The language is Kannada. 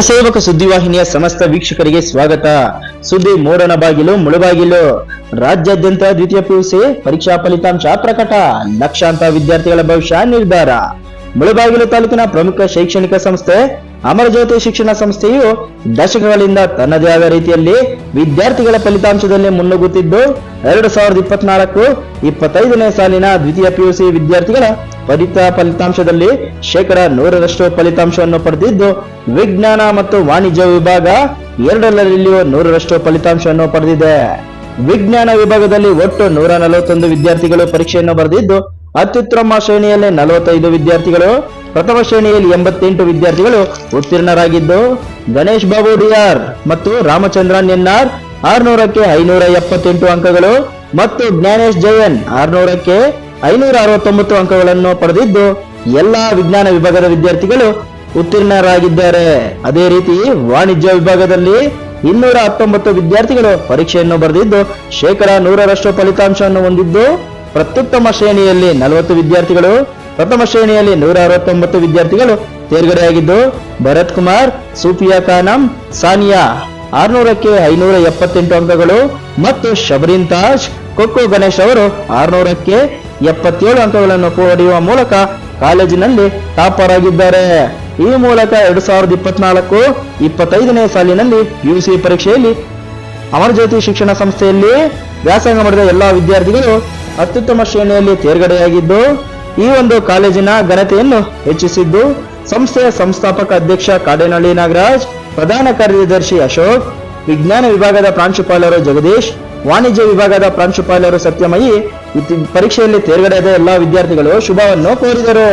ಜನಸೇವಕ ಸುದ್ದಿವಾಹಿನಿಯ ಸಮಸ್ತ ವೀಕ್ಷಕರಿಗೆ ಸ್ವಾಗತ. ಸುದ್ದಿ ಮೋಡನ ಬಾಗಿಲು, ಮುಳುಬಾಗಿಲು. ರಾಜ್ಯಾದ್ಯಂತ ದ್ವಿತೀಯ ಪಿಯುಸಿ ಪರೀಕ್ಷಾ ಫಲಿತಾಂಶ ಪ್ರಕಟ. ಲಕ್ಷಾಂತರ ವಿದ್ಯಾರ್ಥಿಗಳ ಭವಿಷ್ಯ ನಿರ್ಧಾರ. ಮುಳುಬಾಗಿಲು ತಾಲೂಕಿನ ಪ್ರಮುಖ ಶೈಕ್ಷಣಿಕ ಸಂಸ್ಥೆ, ಅಮರಜ್ಯೋತಿ ಶಿಕ್ಷಣ ಸಂಸ್ಥೆಯು ದಶಕಗಳಿಂದ ತನ್ನದೇ ಆದ ರೀತಿಯಲ್ಲಿ ವಿದ್ಯಾರ್ಥಿಗಳ ಫಲಿತಾಂಶದಲ್ಲಿ ಮುನ್ನುಗ್ಗುತ್ತಿದ್ದು, ಎರಡು ಸಾವಿರದ ಇಪ್ಪತ್ನಾಲ್ಕು ಇಪ್ಪತ್ತೈದನೇ ಸಾಲಿನ ದ್ವಿತೀಯ ಪಿಯುಸಿ ವಿದ್ಯಾರ್ಥಿಗಳ ಫಲಿತ ಫಲಿತಾಂಶದಲ್ಲಿ ಶೇಕಡ ನೂರರಷ್ಟು ಫಲಿತಾಂಶವನ್ನು ಪಡೆದಿದ್ದು, ವಿಜ್ಞಾನ ಮತ್ತು ವಾಣಿಜ್ಯ ವಿಭಾಗ ಎರಡರಲ್ಲಿಯೂ ನೂರರಷ್ಟು ಫಲಿತಾಂಶವನ್ನು ಪಡೆದಿದೆ. ವಿಜ್ಞಾನ ವಿಭಾಗದಲ್ಲಿ ಒಟ್ಟು ನೂರ ನಲವತ್ತೊಂದು ವಿದ್ಯಾರ್ಥಿಗಳು ಪರೀಕ್ಷೆಯನ್ನು ಬರೆದಿದ್ದು, ಅತ್ಯುತ್ತಮ ಶ್ರೇಣಿಯಲ್ಲಿ ನಲವತ್ತೈದು ವಿದ್ಯಾರ್ಥಿಗಳು, ಪ್ರಥಮ ಶ್ರೇಣಿಯಲ್ಲಿ ಎಂಬತ್ತೆಂಟು ವಿದ್ಯಾರ್ಥಿಗಳು ಉತ್ತೀರ್ಣರಾಗಿದ್ದು, ಗಣೇಶ್ ಬಾಬು ಡಿಆರ್ ಮತ್ತು ರಾಮಚಂದ್ರನ್ ಎನ್ಆರ್ ಆರ್ನೂರಕ್ಕೆ ಐನೂರ ಎಪ್ಪತ್ತೆಂಟು ಅಂಕಗಳು ಮತ್ತು ಜ್ಞಾನೇಶ್ ಜಯನ್ ಆರ್ನೂರಕ್ಕೆ ಐನೂರ ಅರವತ್ತೊಂಬತ್ತು ಅಂಕಗಳನ್ನು ಪಡೆದಿದ್ದು ಎಲ್ಲಾ ವಿಜ್ಞಾನ ವಿಭಾಗದ ವಿದ್ಯಾರ್ಥಿಗಳು ಉತ್ತೀರ್ಣರಾಗಿದ್ದಾರೆ. ಅದೇ ರೀತಿ ವಾಣಿಜ್ಯ ವಿಭಾಗದಲ್ಲಿ ಇನ್ನೂರ ಹತ್ತೊಂಬತ್ತು ವಿದ್ಯಾರ್ಥಿಗಳು ಪರೀಕ್ಷೆಯನ್ನು ಬರೆದಿದ್ದು ಶೇಕಡ ನೂರರಷ್ಟು ಫಲಿತಾಂಶವನ್ನು ಹೊಂದಿದ್ದು ಪ್ರತ್ಯುತ್ತಮ ಶ್ರೇಣಿಯಲ್ಲಿ ನಲವತ್ತು ವಿದ್ಯಾರ್ಥಿಗಳು, ಪ್ರಥಮ ಶ್ರೇಣಿಯಲ್ಲಿ ನೂರ ಅರವತ್ತೊಂಬತ್ತು ವಿದ್ಯಾರ್ಥಿಗಳು ತೇರ್ಗಡೆಯಾಗಿದ್ದು ಭರತ್ ಕುಮಾರ್, ಸೂಫಿಯಾ ಖಾನಂ, ಸಾನಿಯಾ ಆರ್ನೂರಕ್ಕೆ ಐನೂರ ಎಪ್ಪತ್ತೆಂಟು ಅಂಕಗಳು ಮತ್ತು ಶಬರಿನ್ ತಾಜ್ ಕೊಕ್ಕೋ ಗಣೇಶ್ ಅವರು ಆರ್ನೂರಕ್ಕೆ ಎಪ್ಪತ್ತೇಳು ಅಂಕಗಳನ್ನು ಪಡೆಯುವ ಮೂಲಕ ಕಾಲೇಜಿನಲ್ಲಿ ಟಾಪರ್ ಆಗಿದ್ದಾರೆ ಈ ಮೂಲಕ ಎರಡ್ ಸಾವಿರದ ಇಪ್ಪತ್ನಾಲ್ಕು ಇಪ್ಪತ್ತೈದನೇ ಸಾಲಿನಲ್ಲಿ ಯುಸಿ ಪರೀಕ್ಷೆಯಲ್ಲಿ ಅಮರಜ್ಯೋತಿ ಶಿಕ್ಷಣ ಸಂಸ್ಥೆಯಲ್ಲಿ ವ್ಯಾಸಂಗ ಮಾಡಿದ ಎಲ್ಲಾ ವಿದ್ಯಾರ್ಥಿಗಳು ಅತ್ಯುತ್ತಮ ಶ್ರೇಣಿಯಲ್ಲಿ ತೇರ್ಗಡೆಯಾಗಿದ್ದು, ಈ ಒಂದು ಕಾಲೇಜಿನ ಘನತೆಯನ್ನು ಹೆಚ್ಚಿಸಿದ್ದು ಸಂಸ್ಥೆಯ ಸಂಸ್ಥಾಪಕ ಅಧ್ಯಕ್ಷ ಕಾಡೇನಹಳ್ಳಿ ನಾಗರಾಜ್, ಪ್ರಧಾನ ಕಾರ್ಯದರ್ಶಿ ಅಶೋಕ್, ವಿಜ್ಞಾನ ವಿಭಾಗದ ಪ್ರಾಂಶುಪಾಲರು ಜಗದೀಶ್, ವಾಣಿಜ್ಯ ವಿಭಾಗದ ಪ್ರಾಂಶುಪಾಲರು ಸತ್ಯಮಯಿ ಪರೀಕ್ಷೆಯಲ್ಲಿ ತೇರ್ಗಡೆಯಾದ ಎಲ್ಲಾ ವಿದ್ಯಾರ್ಥಿಗಳು ಶುಭವನ್ನು ಕೋರಿದರು.